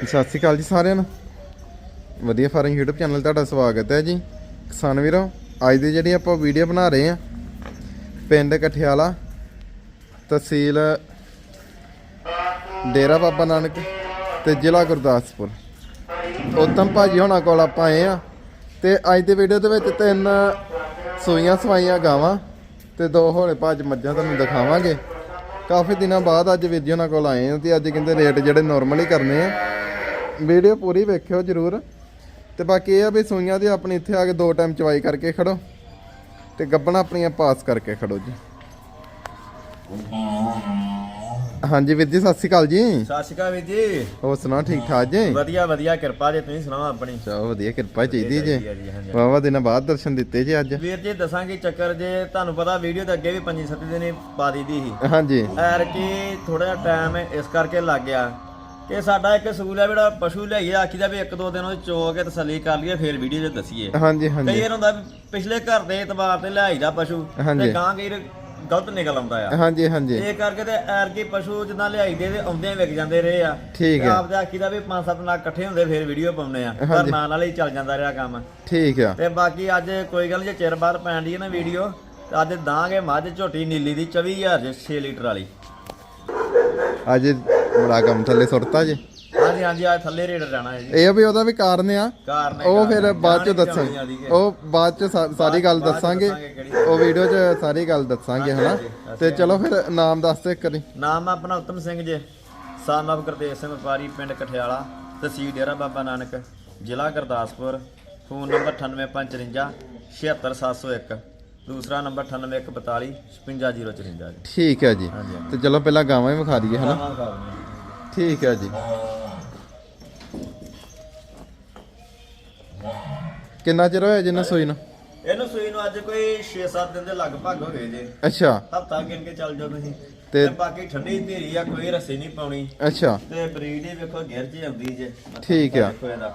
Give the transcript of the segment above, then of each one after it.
ਸਤਿ ਸ਼੍ਰੀ ਅਕਾਲ ਜੀ ਸਾਰਿਆਂ ਨੂੰ। ਵਧੀਆ ਫਾਰਮ YouTube ਚੈਨਲ ਤੁਹਾਡਾ ਸਵਾਗਤ ਹੈ ਜੀ। ਕਿਸਾਨ ਵੀਰੋ, ਅੱਜ ਦੀ ਜਿਹੜੀ ਆਪਾਂ ਵੀਡੀਓ ਬਣਾ ਰਹੇ ਆ ਪਿੰਡ ਕਠਿਆਲਾ ਤਹਿਸੀਲ ਡੇਰਾ ਬਾਬਾ ਨਾਨਕ ਤੇ ਜ਼ਿਲ੍ਹਾ ਗੁਰਦਾਸਪੁਰ। ਉਤਮ ਭਾਜੀ ਹੋਣਾ ਕੋਲ ਆਪਾਂ ਆਏ ਆ ਤੇ ਅੱਜ ਦੀ ਵੀਡੀਓ ਦੇ ਵਿੱਚ ਤਿੰਨ ਸੂਈਆਂ ਸਵਾਈਆਂ ਗਾਵਾਂ ਤੇ ਦੋ ਹੋਲੇ ਭਾਜ ਮੱਝਾਂ ਤੁਹਾਨੂੰ ਦਿਖਾਵਾਂਗੇ। ਕਾਫੀ ਦਿਨਾਂ ਬਾਅਦ ਅੱਜ ਵੀਰ ਜੀ ਉਹਨਾਂ ਕੋਲ ਆਏ ਆ ਤੇ ਅੱਜ ਕਹਿੰਦੇ ਰੇਟ ਜਿਹੜੇ ਨਾਰਮਲ ਕਰਨੇ ਆ ਵੀਡੀਓ ਪੂਰੀ ਵੇਖਿਓ ਜਰੂਰ। ਤੇ ਬਾਕੀ ਇਹ ਆ ਵੀ ਸੂਈਆਂ ਦੀ ਆਪਣੀ ਇੱਥੇ ਆ ਕੇ ਦੋ ਟਾਈਮ ਚਵਾਈ ਕਰਕੇ ਖੜੋ। ਤੇ ਗੱਬਣਾ ਆਪਣੀਆਂ ਪਾਸ ਕਰਕੇ ਖੜੋ ਜੀ। ਹਾਂਜੀ ਵੀਰ ਜੀ ਸਤਿ ਸ਼੍ਰੀ ਅਕਾਲ ਜੀ। ਸਤਿ ਸ਼੍ਰੀ ਅਕਾਲ ਵੀਰ ਜੀ। ਹੋਰ ਸੁਣਾ ਠੀਕ ਠਾਕ ਜੀ? ਵਧੀਆ ਵਧੀਆ ਕਿਰਪਾ ਜੇ ਤੁਸੀਂ ਸੁਣਾਓ ਆਪਣੀ। ਚਲੋ ਵਧੀਆ ਕਿਰਪਾ ਚਾਹੀਦੀ ਜੀ। ਵਾਵਾ ਦਿਨਾਂ ਬਾਅਦ ਦਰਸ਼ਨ ਦਿੱਤੇ ਜੀ ਅੱਜ। ਵੀਰ ਜੀ ਦੱਸਾਂਗੇ ਚੱਕਰ ਜੇ ਤੁਹਾਨੂੰ ਪਤਾ ਵੀਡੀਓ ਤਾਂ ਅੱਗੇ ਵੀ 5-7 ਦਿਨ ਪਾ ਦਿੱਤੀ ਸੀ। ਹਾਂਜੀ। ਐਰ ਕੀ ਥੋੜਾ ਜਿਹਾ ਟਾਈਮ ਇਸ ਕਰਕੇ ਲੱਗ ਗਿਆ। ਕਿ ਸਾਡਾ ਇੱਕ ਸੂਲ ਹੈ ਜਿਹੜਾ ਪਸ਼ੂ ਲਿਆਈਏ ਆਖੀ ਦਾ ਵੀ ਇੱਕ ਦੋ ਦਿਨ ਉਹਦੇ ਚੋ ਕੇ ਤਸੱਲੀ ਕਰ ਲਈਏ ਫੇਰ ਵੀਡੀਓ 'ਚ ਦੱਸੀਏ। ਹਾਂਜੀ ਕਈ ਹਾਂਜੀ ਵਾਰ ਹੁੰਦਾ ਵੀ ਪਿਛਲੇ ਘਰ ਦੇ ਇਤਬਾਰ ਤੇ ਲਿਆਈਦਾ ਪਸ਼ੂ ਹਾਂਜੀ। ਤੇ ਗਾਂ ਕਈ ਵਾਰ ਗਲਤ ਨਿਕਲ ਆਉਂਦਾ ਆ। ਹਾਂਜੀ ਹਾਂਜੀ। ਇਹ ਕਰਕੇ ਤੇ ਐਰ ਕੀ ਪਸ਼ੂ ਜਿੱਦਾਂ ਲਿਆਈਦੇ ਤੇ ਆਉਂਦੇ ਵਿਕ ਜਾਂਦੇ ਰਹੇ ਆ। ਠੀਕ ਹੈ। ਆਪ ਦੇ ਆਖੀ ਦਾ ਵੀ ਪੰਜ ਸੱਤ ਨਾਲ ਇਕੱਠੇ ਹੁੰਦੇ ਫੇਰ ਵੀਡੀਓ ਪਾਉਂਦੇ ਆ। ਪਰ ਹਾਂਜੀ। ਨਾਲ ਨਾਲ ਹੀ ਚੱਲ ਜਾਂਦਾ ਰਿਹਾ ਕੰਮ। ਠੀਕ ਆ। ਤੇ ਬਾਕੀ ਅੱਜ ਕੋਈ ਗੱਲ ਜੇ ਚਿਰ ਬਾਅਦ ਪੈਣ ਦੀ ਹੈ ਨਾ ਵੀਡੀਓ ਤੇ ਅੱਜ ਦਾਂਗੇ ਮੱਝ ਝੋਟੀ ਨੀਲੀ ਦੀ 24000 ਜੇ 6 ਲੀਟਰ ਵਾਲੀ। ਅੱਜ ਬੜਾ ਕੰਮ ਥੱਲੇ ਸੁੱਟਤਾ ਜੀ। ਹਾਂਜੀ ਹਾਂਜੀ ਅੱਜ ਥੱਲੇ ਰੇਟ ਰਹਿਣਾ ਹੈ ਜੀ। ਇਹ ਵੀ ਉਹਦਾ ਵੀ ਕਾਰਨ ਆ। ਕਾਰਨ ਉਹ ਫਿਰ ਬਾਅਦ ਚ ਦੱਸਾਂਗੇ। ਉਹ ਬਾਅਦ ਚ ਸਾਰੀ ਗੱਲ ਦੱਸਾਂਗੇ। ਉਹ ਵੀਡੀਓ 'ਚ ਸਾਰੀ ਗੱਲ ਦੱਸਾਂਗੇ ਹਨਾ? ਤੇ ਚਲੋ ਫਿਰ ਨਾਮ ਦੱਸ ਦੇ ਕਰੀ ਨਾਮ ਆ ਆਪਣਾ ਉਤਮ ਸਿੰਘ ਜੀ। ਸਾਨ ਆਫ ਗੁਰਦੇਵ ਸਿੰਘ ਵਪਾਰੀ ਪਿੰਡ ਕਠਿਆਲਾ ਤਹਿਸੀਲ ਡੇਰਾ ਬਾਬਾ ਨਾਨਕ ਜ਼ਿਲ੍ਹਾ ਗੁਰਦਾਸਪੁਰ ਫੋਨ ਨੰਬਰ 9855 76701 ਦੂਸਰਾ ਨੰਬਰ 9842 55054 ਜੀ। ਠੀਕ ਹੈ ਜੀ। ਹਾਂਜੀ। ਤੇ ਚਲੋ ਪਹਿਲਾਂ ਗਾਵਾਂ ਹੀ ਵਿਖਾ ਦਈਏ ਹਨਾ ਠੀਕ ਹੈ ਜੀ। ਕਿੰਨਾ ਚਿਰ ਹੋਇਆ ਜਿੰਨਾ ਸੋਈ ਨੂੰ? ਇਹਨੂੰ ਸੂਈ ਨੂੰ ਅੱਜ ਕੋਈ 6-7 ਦਿਨ ਦੇ ਲਗਭਗ ਹੋ ਗਏ ਜੇ। ਅੱਛਾ। ਹਫਤਾ ਗਿਣ ਕੇ ਚੱਲ ਜਾਓ ਤੁਸੀਂ। ਤੇ- ਤੇ ਬਾਕੀ ਠੰਡੀ ਧੀਰੀ ਆ ਕੋਈ ਰੱਸੀ ਨਹੀਂ ਪਾਉਣੀ। ਅੱਛਾ। ਤੇ ਬਰੀਡ ਹੀ ਵੇਖੋ ਗਿਰ ਜੀ ਆਉਂਦੀ ਜੇ। ਠੀਕ ਆ। ਦੇਖੋ ਇਹਦਾ।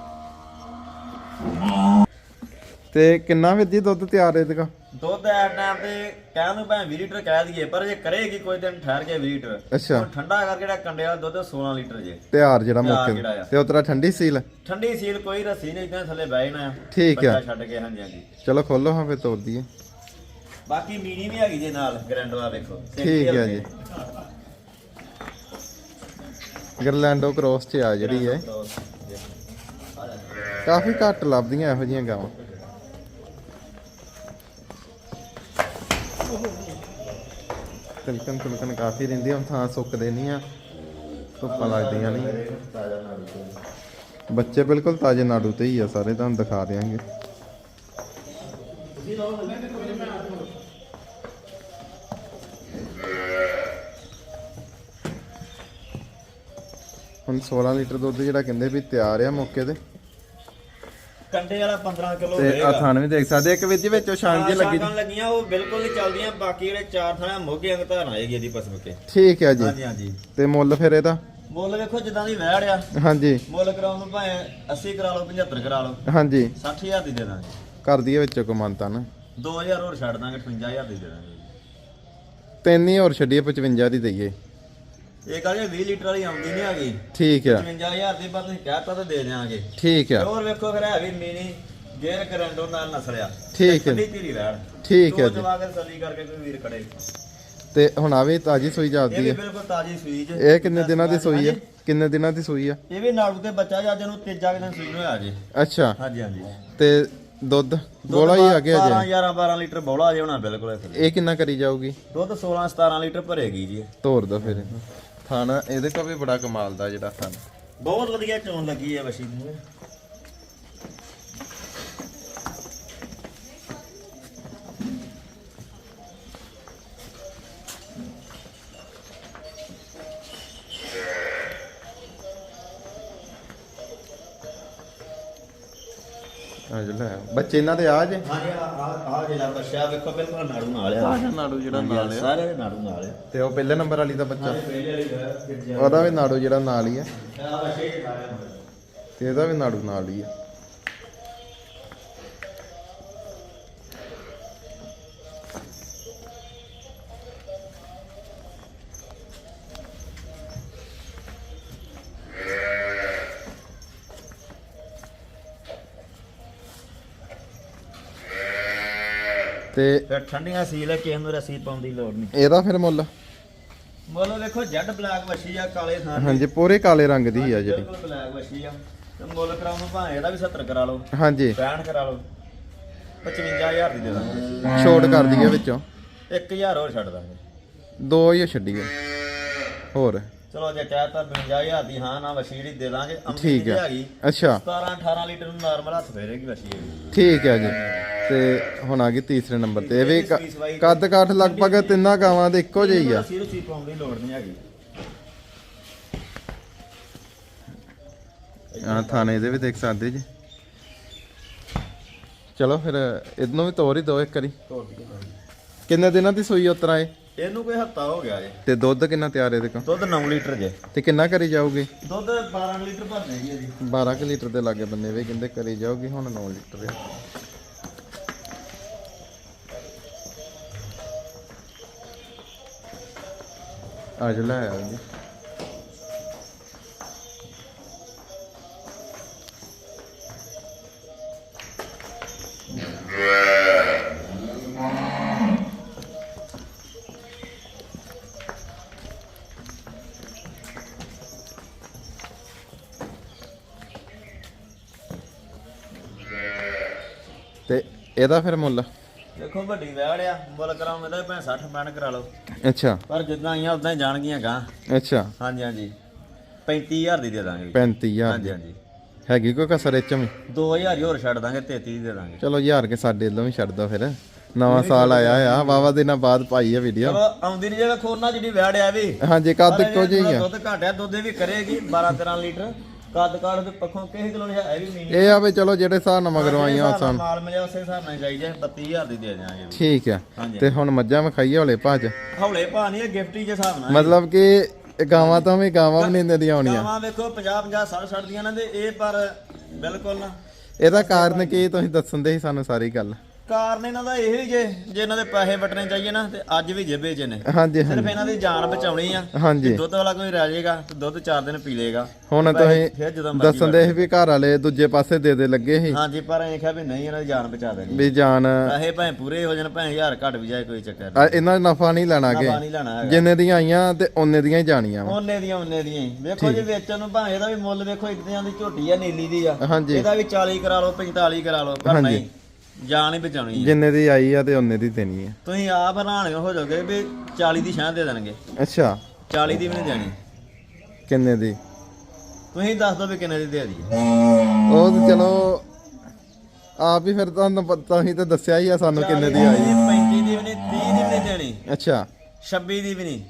ਤੇ ਕਿੰਨਾ ਵੀਰ ਜੀ ਦੁੱਧ ਤਿਆਰ ਇਹਦੇ ਦੁੱਧ ਐ ਟਾਈਮ ਤੇ ਕਹਿਣ ਨੂੰ ਭਾਵੇਂ 20 ਲੀਟਰ ਕਹਿ ਦਈਏ ਪਰ ਜੇ ਕਰੇਗੀ ਕੋਈ ਦਿਨ ਠਹਿਰ ਕੇ 20 ਲੀਟਰ। ਅੱਛਾ। ਹੁਣ ਠੰਡਾ ਕਰਕੇ ਜਿਹੜਾ ਕੰਡੇ ਵਾਲਾ ਦੁੱਧ 16 ਲੀਟਰ ਜੇ। ਤਿਆਰ ਜਿਹੜਾ ਮੌਕੇ ਤੇ। ਉਤਰਾ ਠੰਡੀ ਸੀਲ? ਠੰਡੀ ਸੀਲ ਕੋਈ ਰੱਸੀ ਨਹੀਂ ਇਦਾਂ ਥੱਲੇ ਬਹਿ ਜਾਣਾ। ਠੀਕ ਆ। ਬੱਚਾ ਛੱਡ ਕੇ ਹਾਂਜੀ ਹਾਂਜੀ। ਚਲੋ ਖੋਲੋ ਹਾਂ ਫਿਰ ਤੋੜ ਦਈਏ ਬਾਕੀ ਮੀਣੀ ਵੀ ਹੈਗੀ ਜੇ ਨਾਲ ਗਰੈਂਡਵਾ ਵੇਖੋ। ਠੀਕ ਹੈ ਜੀ। ਗਰਲੈਂਡੋ ਕ੍ਰੋਸ ਚ ਆ ਜਿਹੜੀ ਹੈ। ਕਾਫੀ ਘੱਟ ਲੱਭਦੀਆਂ ਇਹੋ ਜੀਆਂ ਗਾਵਾਂ। ਤਿਲਕਣ ਤਿਲਕਣ ਕਾਫੀ ਰਹਿੰਦੀ ਹੁਣ ਥਾਂ ਸੁੱਕਦੇ ਨਹੀਂ ਆ। ਧੁੱਪਾਂ ਲੱਗਦੀਆਂ ਨਹੀਂ। ਬੱਚੇ ਬਿਲਕੁਲ ਤਾਜ਼ੇ ਨਾੜੂ ਤੇ ਹੀ ਆ ਸਾਰੇ, ਤੁਹਾਨੂੰ ਦਿਖਾ ਦਿਆਂਗੇ। ਹੁਣ 16 ਲੀਟਰ ਦੁੱਧ ਜਿਹੜਾ ਕਹਿੰਦੇ ਵੀ ਤਿਆਰ ਆ ਮੌਕੇ ਤੇ। ਕੰਡੇ ਵਾਲਾ 15 ਕਿਲੋ ਤੇ ਆ ਥਾਣ ਵੀ ਦੇਖ ਸਕਦੇ ਆ ਇੱਕ ਵਿੱਚ ਵਿੱਚ ਛਾਂਗ ਜੀ ਲੱਗੀ। ਸ਼ਾਂਗਾਂ ਲੱਗੀਆਂ ਉਹ ਬਿਲਕੁਲ ਨਹੀਂ ਚੱਲਦੀਆਂ ਬਾਕੀ ਜਿਹੜੇ ਚਾਰ ਥਾਂ ਮੋਗੇ ਅੰਗ ਧਾਰਨ ਆਏਗੀ ਇਹਦੀ ਪਸਮ ਕੇ ਠੀਕ ਹੈ ਜੀ। ਹਾਂਜੀ ਹਾਂਜੀ। ਤੇ ਮੁੱਲ ਫਿਰ ਇਹਦਾ? ਮੁੱਲ ਵੇਖੋ ਜਿੱਦਾਂ ਦੀ ਵਹਿੜ ਆ। ਹਾਂਜੀ। ਮੁੱਲ ਕਰਾਉਣ ਨੂੰ ਭਾਵੇਂ 80 ਕਰਾ ਲਓ 75 ਕਰਾ ਲਓ। ਹਾਂਜੀ। 60000 ਦੀ ਦੇ ਦਾਂਗੇ। ਕਰ ਦਈਏ ਵਿੱਚੋਂ ਕਮਾਨਤਾ ਨਾ। 2000 ਹੋਰ ਛੱਡ ਦਾਂਗੇ 58000 ਦੀ ਦੇ ਦਾਂਗੇ। ਤਿੰਨ ਹੀ ਹੋਰ ਛੱਡੀਏ 55 ਦੀ ਦਈਏ। ਇਹ ਕਹਿੰਦੇ 20 ਲੀਟਰ ਵਾਲੀ ਆਉਂਦੀ ਨਹੀਂ ਹੈਗੀ ਠੀਕ ਆ। 55000 ਦੀ ਬਾਅਦ ਤੁਸੀਂ ਕਹਿਤਾ ਤਾਂ ਦੇ ਦਿਆਂਗੇ। ਠੀਕ ਆ। ਹੋਰ ਵੇਖੋ ਫਿਰ ਹੈ ਵੀ ਮੀਨੀ ਗੇਅਰ ਕਰੰਡੋ ਨਾਲ ਨਸਲਿਆ ਠੀਕ ਹੈ। ਠੀਕ ਹੈ ਜੀ। ਜਵਾ ਕੇ ਤਸੱਲੀ ਕਰਕੇ ਕੋਈ ਵੀਰ ਖੜੇ। ਤੇ ਹੁਣ ਆ ਵੀ ਤਾਜੀ ਸੂਈ ਜਾਂਦੀ ਹੈ ਬਿਲਕੁਲ ਤਾਜੀ ਸੂਈ ਜੇ। ਇਹ ਕਿੰਨੇ ਦਿਨਾਂ ਦੀ ਸੂਈ ਹੈ ਕਿੰਨੇ ਦਿਨਾਂ ਦੀ ਸੂਈ ਆ? ਇਹ ਵੀ ਨਾੜੂ ਤੇ ਬੱਚਾ ਜੀ ਅੱਜ ਨੂੰ ਤੀਜਾ ਕੁ ਦਿਨ ਸੂਈ ਹੋਇਆ ਜੀ। ਅੱਛਾ। ਹਾਂਜੀ ਹਾਂਜੀ। ਤੇ ਦੁੱਧ ਗੋਲਾ ਹੀ ਆ ਗਿਆ 12 ਜੀ 11 12 ਲੀਟਰ ਬੋਲਾ ਜੇ ਹੋਣਾ ਬਿਲਕੁਲ ਇਹ ਕਿੰਨਾ ਕਰੀ ਜਾਊਗੀ? ਦੁੱਧ 16 17 ਲੀਟਰ ਭਰੇਗੀ ਜੀ। ਤੋਰ ਦੋ ਫਿਰ। ਥਾਣਾ, ਇਹਦੇ ਕੋਲ ਵੀ ਬੜਾ ਕਮਾਲ ਦਾ ਜਿਹੜਾ ਥਾਣਾ। ਬਹੁਤ ਵਧੀਆ ਚੋਣ ਲੱਗੀ ਹੈ ਵਸ਼ੀ ਨੂੰ। ਆ ਬੱਚੇ ਇਹਨਾਂ ਦੇ ਆ ਜੇ। ਹਾਂਜੀ ਆ ਆ ਜਿਹੜਾ ਬੱਚਾ ਵੇਖੋ ਬਿਲਕੁਲ ਨਾੜੂ ਨਾਲ ਆ। ਨਾੜੂ ਜਿਹੜਾ ਹਾਂਜੀ, ਸਾਰੇ ਦੇ ਨਾੜੂ ਨਾਲ ਆ। ਤੇ ਉਹ ਪਹਿਲੇ ਨੰਬਰ ਵਾਲੀ ਦਾ ਬੱਚਾ। ਪਹਿਲੇ ਵਾਲੀ ਹੈ ਫਿਰ ਜੀ ਉਹਦਾ ਵੀ ਨਾੜੂ ਜਿਹੜਾ ਨਾਲ ਹੀ ਆ। ਆ ਬੱਚੇ ਦੇ ਨਾਲ ਆ। ਤੇ ਇਹਦਾ ਵੀ ਨਾੜੂ ਨਾਲ ਹੀ ਆ। ਤੇ ਫਿਰ ਠੰਡੀਆਂ ਸੀਲ ਹੈ ਕਿਸੇ ਨੂੰ ਰਸੀ ਪਾਉਣ ਦੀ ਲੋੜ ਨਹੀਂ। ਇਹਦਾ ਫਿਰ ਮੁੱਲ? ਮੁੱਲ ਵੇਖੋ ਜੈਡ ਬਲੈਕ ਵਸ਼ੀ ਆ ਕਾਲੇ ਥਾਂ ਦੀ। ਹਾਂਜੀ ਪੂਰੇ ਕਾਲੇ ਰੰਗ ਦੀ ਆ ਜਿਹੜੀ। ਬਿਲਕੁਲ ਬਲੈਕ ਵਸ਼ੀ ਆ। ਤੇ ਮੁੱਲ ਕਰਾਉਣ ਭਾਵੇਂ ਇਹਦਾ ਵੀ 70 ਕਰਾ ਲਓ ਹਾਂਜੀ। 65 ਕਰਾ ਲਓ 55000 ਦੀ ਦੇ ਦਾਂਗੇ। ਛੋਟ ਕਰ ਦਈਏ ਵਿੱਚੋਂ। 1000 ਹੋਰ ਛੱਡ ਦਾਂਗੇ। ਦੋ ਹੀ ਛੱਡੀਏ। ਹੋਰ? ਚਲੋ ਜੇ ਕਹਿਤਾ 52000 ਦੀ ਹਾਂ ਨਾ ਵਸ਼ੀ ਜਿਹੜੀ ਦੇ ਦਾਂਗੇ ਅੰਮੀ ਠੀਕ ਹੈ। ਹੈਗੀ ਅੱਛਾ। 17 18 ਲੀਟਰ ਨੂੰ ਨਾਰਮਲ ਹੱਥ ਫੇਰੇਗੀ ਵਸ਼ੀ ਇਹ ਠੀਕ ਹੈ ਜੀ। ਤੇ ਹੁਣ ਆ ਗਈ ਤੀਸਰੇ ਨੰਬਰ ਤੇ। ਇਹ ਵੀ ਕ- ਕੱਦ ਕਾਠ ਲਗਭਗ ਤਿੰਨਾਂ ਗਾਵਾਂ ਦੇ ਇੱਕੋ ਜਿਹੀ ਆ। ਸਿਰ ਸੀ ਪਾਉਣ ਦੀ ਲੋੜ ਨਹੀਂ ਹੈਗੀ। ਆ ਥਾਣੇ ਦੇ ਵੀ ਦੇਖ ਸਕਦੇ ਜੀ। ਚਲੋ ਫਿਰ ਇਹਨੂੰ ਵੀ ਤੋਰ ਹੀ ਦੋ ਇੱਕ ਵਾਰੀ। ਕਿੰਨੇ ਦਿਨਾਂ ਦੀ ਸੂਈ ਉਤਰਾ ਇਹਨੂੰ ਕੋਈ ਹਫਤਾ ਹੋ ਗਿਆ ਜੇ। ਤੇ ਦੁੱਧ ਕਿੰਨਾ ਤਿਆਰ ਇਹਦੇ ਕੋਲ? ਦੁੱਧ 9 ਲੀਟਰ ਜੇ। ਤੇ ਕਿੰਨਾ ਕਰੀ ਜਾਊਗੀ? ਦੁੱਧ 12 ਲੀਟਰ ਭਰ ਦੇਗੀ ਜੀ। 12 ਕਿ ਲੀਟਰ ਦੇ ਲਾਗੇ ਬੰਨੇ ਵੇ ਕਹਿੰਦੇ ਕਰੀ ਜਾਊਗੀ ਹੁਣ 9 ਲੀਟਰ ਆ। ਅੱਜ ਲੈ ਆਓ ਜੀ। ਇਹਦਾ ਫਿਰ ਮੁੱਲ? ਦੇਖੋ ਵੱਡੀ ਵੈੜ ਆ ਮੁੱਲ ਕਰਾਉਂ ਇਹਦਾ ਭਾਵੇਂ 60 ਪੈਣ ਕਰਾ ਲਓ। ਅੱਛਾ। ਪਰ ਜਿੱਦਾਂ ਆਈਆਂ ਉਦਾਂ ਹੀ ਜਾਣਗੀਆਂ ਗਾਂ। ਅੱਛਾ। ਹਾਂਜੀ ਹਾਂਜੀ। 35000 ਦੀ ਦੇ ਦਾਂਗੇ। 35000 ਹਾਂਜੀ ਹਾਂਜੀ। ਹੈਗੀ ਕੋਈ ਕਸਰ ਇਹ ਚ ਵੀ? 2000 ਹੀ ਹੋਰ ਛੱਡ ਦਾਂਗੇ 33 ਦੀ ਦਾਂਗੇ। ਚਲੋ ਯਾਰ ਕੇ ਸਾਡੇ ਵੱਲੋਂ ਵੀ ਛੱਡ ਦੋ ਫਿਰ। ਨਵਾਂ ਸਾਲ ਆਇਆ ਆ। ਵਾਵਾ ਦਿਨਾਂ ਬਾਅਦ ਪਾਈ ਆ ਵੀਡੀਓ ਆਉਂਦੀ ਨਹੀਂ ਜਿਹੜਾ ਖੋਰਨਾ ਜਿਹੜੀ ਵੈੜ ਆ ਵੀ। ਹਾਂਜੀ ਕੱਦ ਇੱਕੋ ਜਿਹੀ ਆ। ਦੁੱਧ ਘਟਿਆ ਦੁੱਧ ਵੀ ਕਰੇਗੀ 12 13 ਲੀਟਰ। ਕੱਦ ਕਾੜ ਦੇ ਪੱਖੋਂ ਕਿਸੇ ਕਿਲੋ ਨਹੀਂ ਹੈ ਵੀ ਮੀਨੀ ਇਹ ਆ ਵੀ ਚਲੋ ਜਿਹੜੇ ਹਿਸਾਬ ਨਾਲ ਮਗਰੋਂ ਆਈਆਂ ਹਿਸਾਬ ਨਾਲ ਸਨ ਮਾਲ ਮਿਲਿਆ ਉਸੇ ਹਿਸਾਬ ਨਾਲ ਚਾਹੀਦਾ 32000 ਦੀ ਦੇ ਦਿਆਂਗੇ ਠੀਕ ਆ। ਹਾਂਜੀ। ਤੇ ਹੁਣ ਮੱਝਾਂ ਵਿਖਾਈਏ ਹੌਲੇ ਭਾਜ ਹੌਲੇ ਭਾ ਨਹੀਂ ਇਹ ਗਿਫਟੀ ਦੇ ਹਿਸਾਬ ਨਾਲ। ਮਤਲਬ ਕਿ ਇਹ ਗਾਵਾਂ ਤਾਂ ਵੀ ਗਾਵਾਂ ਵੀ ਨਹੀਂ ਦੀਆਂ ਆਉਣੀਆਂ ਗਾਵਾਂ ਵੇਖੋ 50 50 60 60 ਦੀਆਂ ਨੇ ਤੇ ਇਹ ਪਰ ਬਿਲਕੁਲ ਨਾ ਇਹਦਾ ਕਾਰਨ ਕੀ ਤੁਸੀਂ ਦੱਸਣ ਦੇ ਸੀ ਸਾਨੂੰ ਸਾਰੀ ਗੱਲ? ਕਾਰਨ ਇਹਨਾਂ ਦਾ ਇਹ ਹੀ ਜੇ ਜੇ ਇਹਨਾਂ ਦੇ ਪੈਸੇ ਵਟਣੇ ਚਾਹੀਏ ਨਾ ਤੇ ਅੱਜ ਵੀ ਜੇਬੇ 'ਚ ਨੇ। ਹਾਂਜੀ ਸਿਰਫ ਹਾਂਜੀ। ਇਹਨਾਂ ਦੀ ਜਾਨ ਬਚਾਉਣੀ ਆ ਹਾਂਜੀ। ਦੁੱਧ ਵਾਲਾ ਕੋਈ ਰਹਿ ਜਾਏਗਾ ਤੇ ਦੁੱਧ 4 ਦਿਨ ਪੀ ਲੇਗਾ ਹੁਣ ਫਿਰ ਤੁਸੀਂ ਜਦੋਂ ਮਰਜ਼ੀ ਦੱਸਣ ਦੇ ਸੀ ਵੀ ਘਰ ਵਾਲੇ ਦੂਜੇ ਪਾਸੇ ਦੇ ਦੇ ਲੱਗੇ ਸੀ। ਹਾਂਜੀ ਪਰ ਇਹ ਕਿਹਾ ਵੀ ਨਹੀਂ ਇਹਨਾਂ ਦੀ ਜਾਨ ਬਚਾ ਦੇਣੀ। ਵੀ ਜਾਨ ਪੈਸੇ ਭਾਵੇਂ ਪੂਰੇ ਹੋ ਜਾਣ ਭਾਵੇਂ ਹਜ਼ਾਰ ਘਟ ਵੀ ਜਾਏ ਕੋਈ ਚੱਕਰ ਆ, ਇਹਨਾਂ ਦਾ ਨਫਾ ਨਹੀਂ ਲੈਣਾ ਨਹੀਂ ਕਿ ਪਾਣੀ ਲੈਣਾ ਹੈਗਾ। ਜਿੰਨੇ ਦੀਆਂ ਆਈਆਂ ਤੇ ਉਹਨੇ ਦੀਆਂ ਹੀ ਜਾਣੀਆਂ ਵਾ। ਉਹਨੇ ਦੀਆਂ ਉਹਨੇ ਦੀਆਂ ਹੀ। ਵੇਖੋ ਜੀ ਵੇਚਣ ਨੂੰ ਭਾਵੇਂ ਇਹਦਾ ਵੀ ਮੁੱਲ ਵੇਖੋ ਇਦਾਂ ਦੀ ਝੋਟੀ ਆ ਨੀਲੀ ਦੀ ਆ। ਹਾਂਜੀ। ਇਹਦਾ ਵੀ 40 ਕਰਾ ਲਓ 45 ਕਰਾ ਲਓ ਪਰ ਨਹੀਂ। ਜਾਨ ਹੀ ਬਚਾਉਣੀ ਹੈ। ਜਿੰਨੇ ਦੀ ਆਈ ਆ ਤੇ ਉਹਨੇ ਦੀ ਦੇਣੀ ਆ। ਤੁਸੀਂ ਆਪ ਹੈਰਾਨ ਹੋ ਜਾਓਗੇ ਵੀ 40 ਦੀ ਸ਼ਾਂ ਦੇ ਦੇਣਗੇ। ਅੱਛਾ। 40 ਦੀ ਵੀ ਨਹੀਂ ਦੇਣੀ। ਕਿੰਨੇ ਦੀ? ਤੁਸੀਂ ਦੱਸ ਦਿਓ ਵੀ ਕਿੰਨੇ ਦੀ ਦੇ ਦਈਏ। ਉਹ ਤੇ ਚਲੋ ਆਪ ਹੀ ਫਿਰ ਤੁਹਾਨੂੰ ਪਤਾ ਹੀ ਤੇ ਦੱਸਿਆ ਹੀ ਆ ਸਾਨੂੰ ਕਿੰਨੇ ਦੀ ਆਈ 35 ਦੀ ਵੀ ਨਹੀਂ 30 ਦੀ ਵੀ ਨਹੀਂ ਦੇਣੀ। ਅੱਛਾ। 26 ਦੀ ਵੀ ਨਹੀਂ।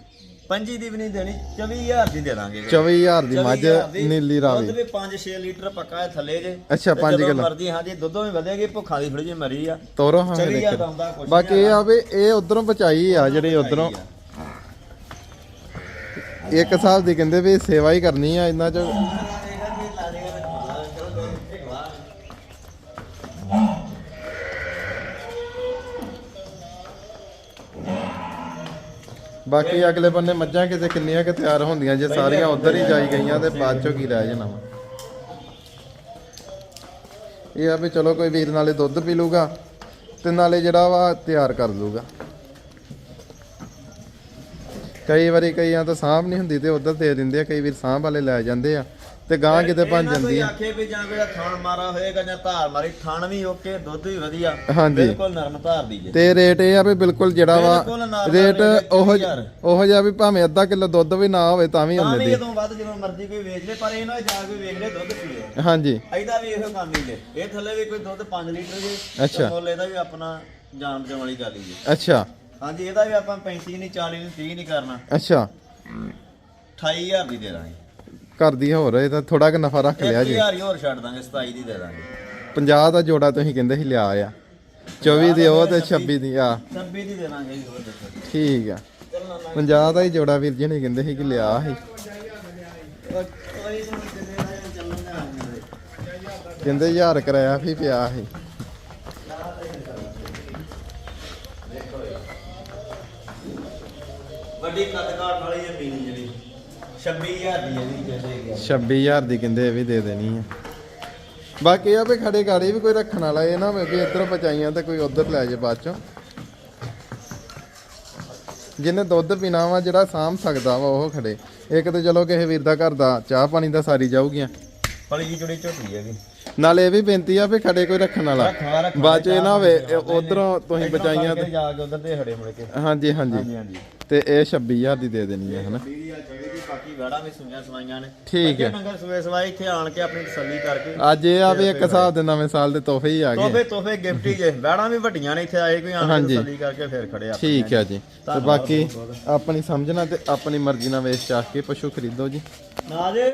25 ਦੀ ਵੀ ਨਹੀਂ ਦੇਣੀ 24000 ਦੀ ਦੇ ਦਾਂਗੇ 24000 ਦੀ ਮੱਝ 24,000 ਦੀ। ਨੀਲੀ ਰਾਵੀ। ਦੁੱਧ ਵੀ 5-6 ਲੀਟਰ ਪੱਕਾ ਹੈ ਥੱਲੇ ਜੇ। ਅੱਛਾ, ਤੇ ਪੰਜ ਜਦੋਂ ਕਿੱਲੋ। ਮਰਜ਼ੀ ਹਾਂ ਜੀ ਦੁੱਧੋਂ ਵੀ ਵਧੇਗੀ ਭੁੱਖਾਂ ਦੀ ਥੋੜੀ ਜਿਹੀ ਮਰੀ ਆ। ਤੋਰੋ ਹਾਂ 24000 ਦਾ ਆਉਂਦਾ ਕੁਛ ਬਾਕੀ ਇਹ ਆ ਵੀ ਇਹ ਉਧਰੋਂ ਬਚਾਈ ਆ ਜਿਹੜੇ ਉਧਰੋਂ ਇੱਕ ਹਿਸਾਬ ਦੀ ਕਹਿੰਦੇ ਵੀ ਸੇਵਾ ਹੀ ਕਰਨੀ ਆ ਇਹਨਾਂ ਚ ਬਾਕੀ ਅਗਲੇ ਬੰਨੇ ਮੱਝਾਂ ਕਿਤੇ ਕਿੰਨੀਆਂ ਕਿ ਤਿਆਰ ਹੁੰਦੀਆਂ ਜੇ ਸਾਰੀਆਂ ਉਧਰ ਹੀ ਜਾਈ ਗਈਆਂ ਤੇ ਬਾਅਦ ਚੋਂ ਕੀ ਰਹਿ ਜਾਣਾ ਵਾ। ਇਹ ਆ ਵੀ ਚਲੋ ਕੋਈ ਵੀਰ ਨਾਲੇ ਦੁੱਧ ਪੀ ਲੂਗਾ ਤੇ ਨਾਲੇ ਜਿਹੜਾ ਵਾ ਤਿਆਰ ਕਰ ਲੂਗਾ। ਕਈ ਵਾਰੀ ਕਈਆਂ ਤਾਂ ਸਾਂਭ ਨਹੀਂ ਹੁੰਦੀ ਤੇ ਉਧਰ ਦੇ ਦਿੰਦੇ ਆ, ਕਈ ਵੀਰ ਸਾਂਭ ਵਾਲੇ ਲੈ ਜਾਂਦੇ ਆ। ਤੇ ਗਾਂ ਕਿਤੇ ਬਣ ਜਾਂਦੀ ਆ। ਆਖੇ ਵੀ ਜਾਂ ਕੋਈ ਥਣ ਮਾਰਾ ਹੋਏਗਾ ਜਾਂ ਧਾਰ ਮਾਰੀ ਥਣ ਵੀ ਓਕੇ ਦੁੱਧ ਵੀ ਵਧੀਆ ਹਾਂਜੀ। ਬਿਲਕੁਲ ਨਰਮ ਧਾਰ ਦੀ ਜੇ। ਤੇ ਰੇਟ ਇਹ ਆ ਵੀ ਬਿਲਕੁਲ ਜਿਹੜਾ ਵਾ ਰੇਟ ਉਹ। ਉਹ ਜਿਹਾ ਵੀ ਭਾਵੇਂ ਅੱਧਾ ਕਿਲੋ ਦੁੱਧ ਵੀ ਨਾ ਹੋਵੇ ਤਾਂ ਵੀ ਤਾਂ ਉਹਨੇ ਵੀ ਦੀ। ਜਦੋਂ ਵੱਧ ਜਦੋਂ ਮਰਜ਼ੀ ਕੋਈ ਵੇਚ ਲੇ ਪਰ ਇਹ ਨਾ ਜਾ ਕੇ ਵੇਚ ਲੈ ਦੁੱਧ ਪੀ ਲੈ ਹਾਂਜੀ। ਇਹਦਾ ਵੀ ਇਹੋ ਕੰਮ ਹੀ ਜੇ। ਇਹ ਥੱਲੇ ਵੀ ਕੋਈ ਦੁੱਧ 5 ਲੀਟਰ ਜੇ ਅੱਛਾ। ਮੁੱਲ ਇਹਦਾ ਵੀ ਆਪਣਾ ਜਾਨ ਬਚਾਉਣ ਵਾਲੀ ਗੱਲ ਹੀ ਜੇ। ਅੱਛਾ। ਹਾਂਜੀ ਇਹਦਾ ਵੀ ਆਪਾਂ 35 ਨਹੀਂ 40 ਨਹੀਂ 30 ਨਹੀਂ ਕਰਨਾ। ਅੱਛਾ। 28000 ਦੀ ਦੇ ਦਾਂਗੇ। ਕਰਦੀ ਹੋਰ ਇਹ ਤਾਂ ਥੋੜਾ ਕਿ ਨਫਾ ਰੱਖ ਲਿਆ ਜੀ। 1000 ਹੀ ਹੋਰ ਛੱਡ ਦਾਂਗੇ 27 ਦੀ ਦੇ ਦਾਂਗੇ। 50 ਦਾ ਜੋੜਾ ਤੁਸੀਂ ਕਹਿੰਦੇ ਸੀ ਲਿਆ ਆ। 24 ਦੀ ਉਹ ਤੇ 26 ਦੀ ਆ। 26 ਦੀ ਦੇ ਦਾਂਗੇ ਜੀ ਹੋਰ ਦੱਸੋ। ਠੀਕ ਆ। ਚੱਲਣਾ 50 ਦਾ ਹੀ ਜੋੜਾ ਵੀਰ ਜੀ ਨੇ ਕਹਿੰਦੇ ਸੀ ਕਿ ਲਿਆ ਸੀ। ਕਹਿੰਦੇ ਹਜ਼ਾਰ ਕਰਾਇਆ ਵੀ ਪਿਆ ਸੀ। ਵੱਡੀ ਕੱਦ ਕਾਟ ਵਾਲੀ ਜ਼ਮੀਨ ਜਿਹੜੀ? 26000 ਦੀ ਇਹਦੀ ਕਹਿੰਦੇ ਗਿਆ। 26000 ਦੀ ਕਹਿੰਦੇ ਇਹ ਵੀ ਦੇ ਦੇਣੀ ਆ। ਬਾਕੀ ਆ ਵੀ ਖੜੇ ਗਾੜੀ ਵੀ ਕੋਈ ਰੱਖਣ ਵਾਲਾ ਇਹ ਨਾ ਹੋਵੇ ਵੀ ਇੱਧਰ ਪਚਾਈਆਂ ਤੇ ਕੋਈ ਉਧਰ ਲੈ ਜੇ ਬਾਅਦ ਚੋਂ। ਜਿਹਨੇ ਦੁੱਧ ਪੀਣਾ ਵਾ ਜਿਹੜਾ ਸਾਂਭ ਸਕਦਾ ਵਾ ਉਹ ਖੜੇ। ਇੱਕ ਤੇ ਚਲੋ ਕਿਸੇ ਵੀਰ ਦਾ ਘਰ ਦਾ ਚਾਹ ਪਾਣੀ ਦਾ ਸਾਰੀ ਜਾਊਗੀਆਂ। ਪਲੀ ਜੀ ਜੁੜੀ ਝੋਟੀ ਹੈਗੀ। ਨਾਲੇ ਇਹ ਵੀ ਬੇਨਤੀ ਆ ਵੀ ਖੜੇ ਕੋਈ ਰੱਖਣ ਵਾਲਾ। ਬਾਅਦ ਚ ਇਹ ਨਾ ਹੋਵੇ ਉਧਰੋਂ ਤੁਸੀਂ ਬਚਾਈਆਂ ਤੇ ਜਾ ਕੇ ਉਧਰ ਤੇ ਖੜੇ ਮੁੜ ਕੇ। ਹਾਂਜੀ ਹਾਂਜੀ। ਤੇ ਇਹ 26000 ਦੀ ਦੇ ਦੇਣੀ ਹੈ ਹਨਾ। ਵੜਾ ਵੀ ਸੁਈਆਂ ਸਵਾਈਆਂ ਨੇ। ਠੀਕ ਹੈ। ਅੱਗੇ ਨੰਗਰ ਸਵੇ ਸਵਾਈ ਇੱਥੇ ਆਣ ਕੇ ਆਪਣੀ ਤਸੱਲੀ ਕਰਕੇ। ਅੱਜ ਇਹ ਆ ਵੀ ਇੱਕ ਹਿਸਾਬ ਦੇ ਨਵੇਂ ਸਾਲ ਦੇ ਤੋਹਫੇ ਹੀ ਆ ਗਏ। ਤੋਹਫੇ ਤੋਹਫੇ ਗਿਫਟ ਹੀ ਜੇ। ਵੜਾ ਵੀ ਵੱਡੀਆਂ ਨੇ ਇੱਥੇ ਆਏ ਕੋਈ ਆਣ ਕੇ ਹਾਂਜੀ। ਤਸੱਲੀ ਕਰਕੇ ਫੇਰ ਖੜੇ ਆ ਠੀਕ ਹੈ ਜੀ। ਤੇ ਬਾਕੀ ਆਪਣੀ ਸਮਝਣਾ ਤੇ ਆਪਣੀ ਮਰਜ਼ੀ ਨਾਲ ਵੇਚ ਚਾਹ ਕੇ ਪਸ਼ੂ ਖਰੀਦੋ ਜੀ। ਨਾ ਜੇ।